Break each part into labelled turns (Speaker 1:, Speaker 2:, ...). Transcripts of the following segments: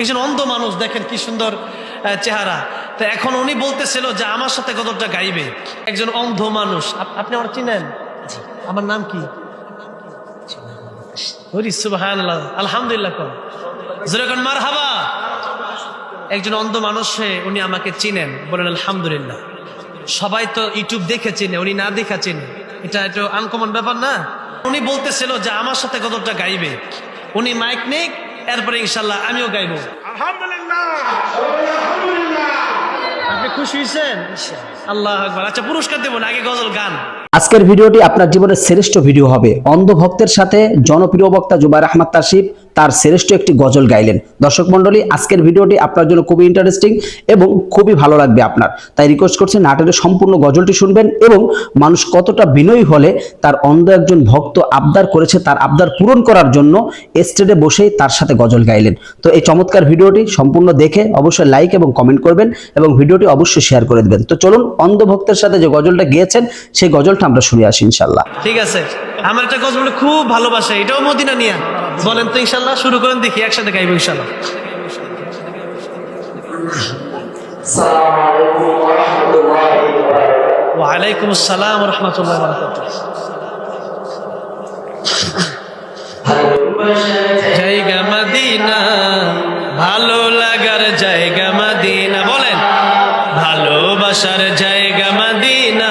Speaker 1: একজন অন্ধ মানুষ দেখেন কি সুন্দর চেহারা। তো এখন উনি বলতেছিল যে আমার সাথে কতটা গাইবে। একজন অন্ধ মানুষ আপনি আমার চিনেন? আমার নাম কি? ওরে সুবহানাল্লাহ, আলহামদুলিল্লাহ কর যেরকম মার হাবা একজন অন্ধ মানুষ হয়ে উনি আমাকে চিনেন বলেন আলহামদুলিল্লাহ। সবাই তো ইউটিউব দেখে চিনে উনি না দেখা চিনে। এটা একটু আনকমন ব্যাপার না? উনি বলতেছিল যে আমার সাথে কতটা গাইবে। উনি মাইক নিক এরপরে ইনশাল্লাহ আমিও গাইবো।
Speaker 2: আলহামদুলিল্লাহ। আলহামদুলিল্লাহ
Speaker 1: আপনি খুশি হয়েছেন? আল্লাহ আকবার। আচ্ছা পুরস্কার দেবো না আগে গজল গান।
Speaker 3: আজকের ভিডিওটি আপনার জীবনের শ্রেষ্ঠ ভিডিও হবে। অন্ধ ভক্তের সাথে জনপ্রিয় বক্তা জুবাই আহমদ তাসিফ তার শ্রেষ্ঠ একটি গজল গাইলেন। দর্শক মন্ডলী আজকের ভিডিওটি আপনার জন্য খুবই ইন্টারেস্টিং এবং খুবই ভালো লাগবে আপনার। তাই রিকোয়েস্ট করছি নাটকের সম্পূর্ণ গজলটি শুনবেন এবং মানুষ কতটা বিনয়ী হলে তার অন্ধ একজন ভক্ত আবদার করেছে, তার আবদার পূরণ করার জন্য স্টেডে বসেই তার সাথে গজল গাইলেন। তো এই চমৎকার ভিডিওটি সম্পূর্ণ দেখে অবশ্যই লাইক এবং কমেন্ট করবেন এবং ভিডিওটি অবশ্যই শেয়ার করে দেবেন। তো চলুন অন্ধ ভক্তের সাথে যে গজলটা গিয়েছেন, সেই গজলটা আমরা শুনে আসি ইনশাল্লাহ
Speaker 1: ঠিক আছে। আমার একটা গজল খুব ভালোবাসে, এটাও মদিনা নিয়া। বলেন তো ইনশাল্লাহ, শুরু করেন দেখি, একসাথে গাইবো ইনশাল্লাহ। ওয়ালাইকুম আসসালাম রহমতুল্লাহ জায়গা মদিনা, ভালো লাগার জায়গা মাদিনা, বলেন। ভালোবাসার জায়গা মদিনা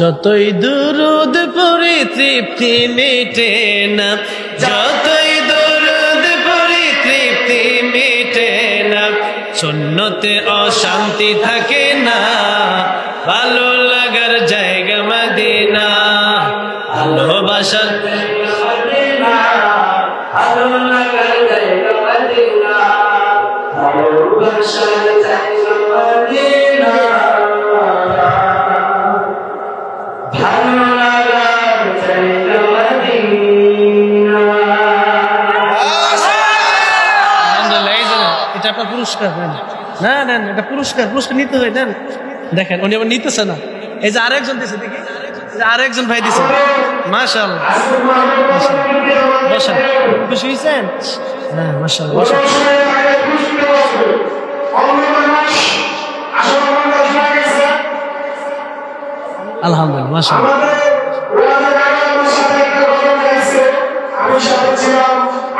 Speaker 1: যতই দুরুদ পরি তৃপ্তি মেটে না, যতই দুরুদ পরি তৃপ্তি মেটে না শূন্যতে অশান্তি থাকে না, ভালো লাগার জায়গা মদিনা ভালোবাসার ভালো লাগার জায়গা মদিনা, ভালোবাসার এটা আপনার পুরস্কার নেন না এটা পুরস্কার পুরস্কার নিতে হয় নেন দেখেন, উনি আবার নিতেছে না। এই যে আরেকজন দিছে, দেখি। আরেকজন ভাই দিছে। মাশাল বসেন খুশি হয়েছেন? হ্যাঁ মাশাল বসেন আলহামদুলিল্লাহ মাশাল
Speaker 2: আমি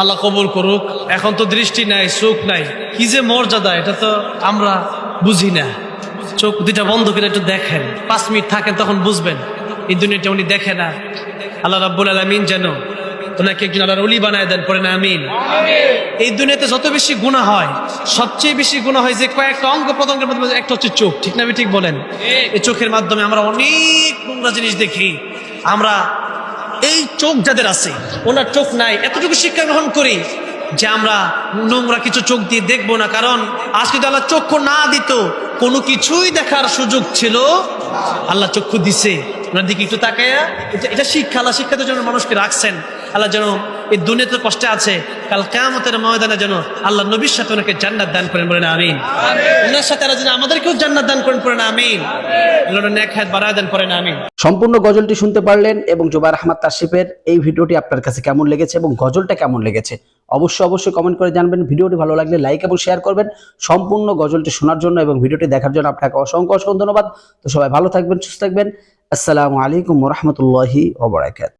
Speaker 1: আল্লাহ কবুল করুক। এখন তো দৃষ্টি নাই চোখ নাই। কি যে মর্যাদা এটা তো আমরা বুঝি না। চোখ দুইটা বন্ধ করে একটু দেখেন। পাঁচ মিনিট থাকেন তখন বুঝবেন। এই দুনিয়াটা উনি দেখে না। আল্লাহ রাব্বুল আলামিন যেন ওনাকে একজন আল্লাহর অলি বানায় দেন পরে না আমিন। এই দুনিয়াতে যত বেশি গুণা হয় সবচেয়ে বেশি গুণা হয় যে কয়েকটা অঙ্গ প্রত্যঙ্গের মধ্যে একটা হচ্ছে চোখ ঠিক না আমি ঠিক বলেন? এই চোখের মাধ্যমে আমরা অনেক নোংরা জিনিস দেখি। আমরা চোখ যাদের আছে, ওনার চোখ নাই, এতটুকু শিক্ষা গ্রহণ করি যে আমরা নোংরা কিছু চোখ দিয়ে দেখব না, কারণ আজকে যদি আল্লাহ চক্ষু না দিত, কোনো কিছুই দেখার সুযোগ ছিল আল্লাহ চক্ষু দিছে। ওনার দিকে একটু তাকায়া, এটা- শিক্ষা, আল্লাহ শিক্ষাদের জন্য মানুষকে রাখছেন। আল্লাহ যেন এই দুনিয়াতে কষ্টে আছে কাল কেমতের ময়দানে যেন আল্লাহ নবীর সাথে ওনাকে জান্নাত দান করেন বলেন আমিন। ওনার সাথে আল্লাহ যেন আমাদেরকেও জান্নাত দান করেন পড়েন আমিন। পড়েন
Speaker 3: সম্পূর্ণ গজলটি শুনতে পারলেন এবং জুবাইর আহমদ তাসিফের এই ভিডিওটি আপনার কাছে কেমন লেগেছে এবং গজলটা কেমন লেগেছে? অবশ্যই অবশ্যই কমেন্ট করে জানবেন। ভিডিওটি ভালো লাগলে লাইক এবং শেয়ার করবেন। সম্পূর্ণ গজলটি শোনার জন্য এবং ভিডিওটি দেখার জন্য আপনাকে অসংখ্য অসংখ্য ধন্যবাদ। তো সবাই ভালো থাকবেন সুস্থ থাকবেন। আসসালামু আলাইকুম রহমতুল্লাহি ওবরাকাত